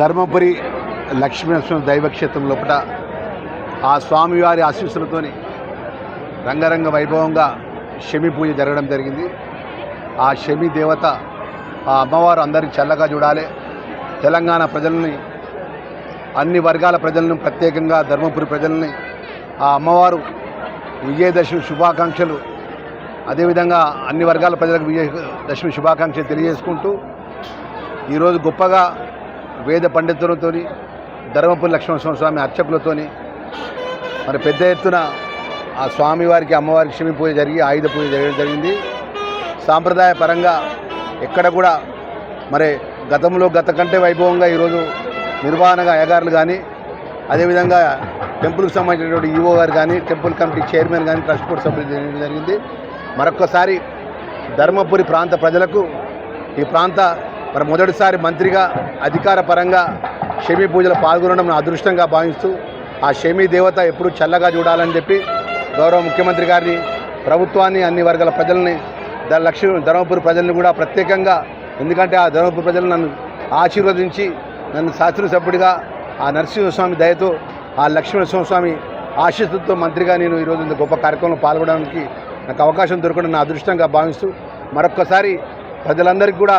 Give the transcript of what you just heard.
ధర్మపురి లక్ష్మీనరసింహ దైవక్షేత్రం లోపల ఆ స్వామివారి ఆశీస్సులతోని రంగరంగ వైభవంగా శమి పూజ జరగడం జరిగింది. ఆ శమి దేవత ఆ అమ్మవారు అందరికీ చల్లగా చూడాలి. తెలంగాణ ప్రజల్ని అన్ని వర్గాల ప్రజలను ప్రత్యేకంగా ధర్మపురి ప్రజల్ని ఆ అమ్మవారు విజయదశమి శుభాకాంక్షలు అదేవిధంగా అన్ని వర్గాల ప్రజలకు విజయదశమి శుభాకాంక్షలు తెలియజేసుకుంటూ ఈరోజు గొప్పగా వేద పండితులతో ధర్మపురి లక్ష్మణ స్వామి అర్చకులతోని మరి పెద్ద ఎత్తున ఆ స్వామివారికి అమ్మవారికి క్షమి పూజ జరిగి ఆయుధ పూజ జరగడం జరిగింది. సాంప్రదాయ పరంగా ఎక్కడ కూడా మరి గతంలో గత కంటే వైభవంగా ఈరోజు నిర్వహణగా అయ్యగారులు కానీ అదేవిధంగా టెంపుల్కి సంబంధించినటువంటి ఈవో గారు కానీ టెంపుల్ కమిటీ చైర్మన్ కానీ ట్రస్ట్ బోర్డు సభ్యులు చేయడం జరిగింది. మరొక్కసారి ధర్మపురి ప్రాంత ప్రజలకు ఈ ప్రాంత మరి మొదటిసారి మంత్రిగా అధికార పరంగా షమీ పూజలో పాల్గొనడం నా అదృష్టంగా భావిస్తూ ఆ షమీ దేవత ఎప్పుడూ చల్లగా చూడాలని చెప్పి గౌరవ ముఖ్యమంత్రి గారిని ప్రభుత్వాన్ని అన్ని వర్గాల ప్రజల్ని లక్ష లక్ష్మీ ధర్మపురి ప్రజల్ని కూడా ప్రత్యేకంగా ఎందుకంటే ఆ ధర్మపురి ప్రజలు నన్ను ఆశీర్వదించి నన్ను శాసనసభ్యుడిగా ఆ నరసింహస్వామి దయతో ఆ లక్ష్మీనరసింహస్వామి ఆశీస్సుతో మంత్రిగా నేను ఈరోజు ఇంత గొప్ప కార్యక్రమంలో పాల్గొనడానికి నాకు అవకాశం దొరకడం నా అదృష్టంగా భావిస్తూ మరొక్కసారి ప్రజలందరికీ కూడా